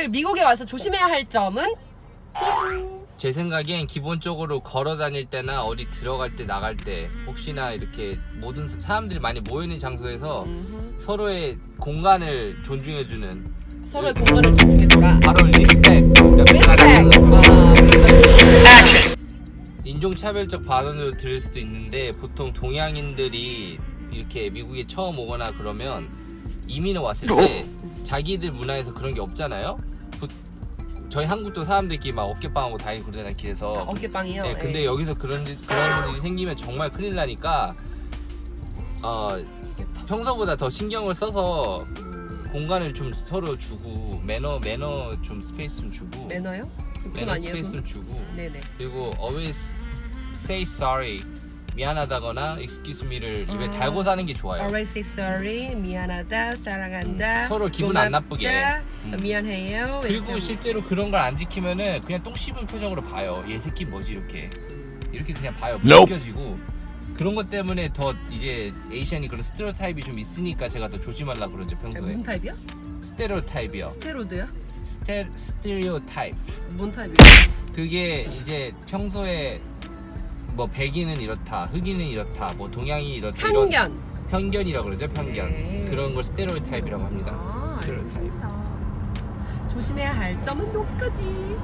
오늘 미국에 와서 조심해야 할 점은 제 생각엔 기본적으로 걸어 다닐 때나 어디 들어갈 때 나갈 때 혹시나 이렇게 모든 사람들이 많이 모여 있는 장소에서 서로의 공간을 존중해주는 서로의 공간을 존중해줘라. 바로 리스펙. 와, 인종차별적 발언으로 들을 수도 있는데 보통 동양인들이 이렇게 미국에 처음 오거나 그러면 이민을 왔을 때 자기들 문화에서 그런 게 없잖아요. 보- 저희 한국도 사람들끼리 막 어깨빵하고 다니고 그러잖아요 길에서. 어깨빵이요. 네, 근데 예. 여기서 그런 일- 그런 일이 생기면 정말 큰일 나니까 어 평소보다 더 신경을 써서 공간을 좀 서로 주고 매너 매너 좀 스페이스 좀 주고 매너요? 그건 매너 아니에요. 스페이스 그건? 좀 주고 네네. 그리고 always say sorry 미안하다거나 excuse me를 입에 아. 달고 사는 게 좋아요. Always say sorry. 미안하다. 사랑한다. 음, 서로 기분 안 고맙다, 나쁘게. 음. 미안해요. 그리고 이렇게 실제로 그런 걸 안 지키면은 그냥 똥 씹은 표정으로 봐요. 얘 새끼 뭐지 이렇게 이렇게 그냥 봐요. Nope. 느껴지고 그런 것 때문에 더 이제 에이션이 그런 스테레오타입이 좀 있으니까 제가 더 조심하려 그러죠 아, 평소에. 무슨 타입이야? 스테레오타입이요. 스테로드야? 스테 스테레오타입. 뭔 타입이야? 그게 이제 평소에 뭐 백인은 이렇다, 흑인은 이렇다, 뭐 동양이 이렇다 이런 편견. 편견이라고 그러죠 편견 네. 그런 걸 스테레오타입이라고 합니다 아, 스테레오타입 알겠습니다. 조심해야 할 점은 여기까지.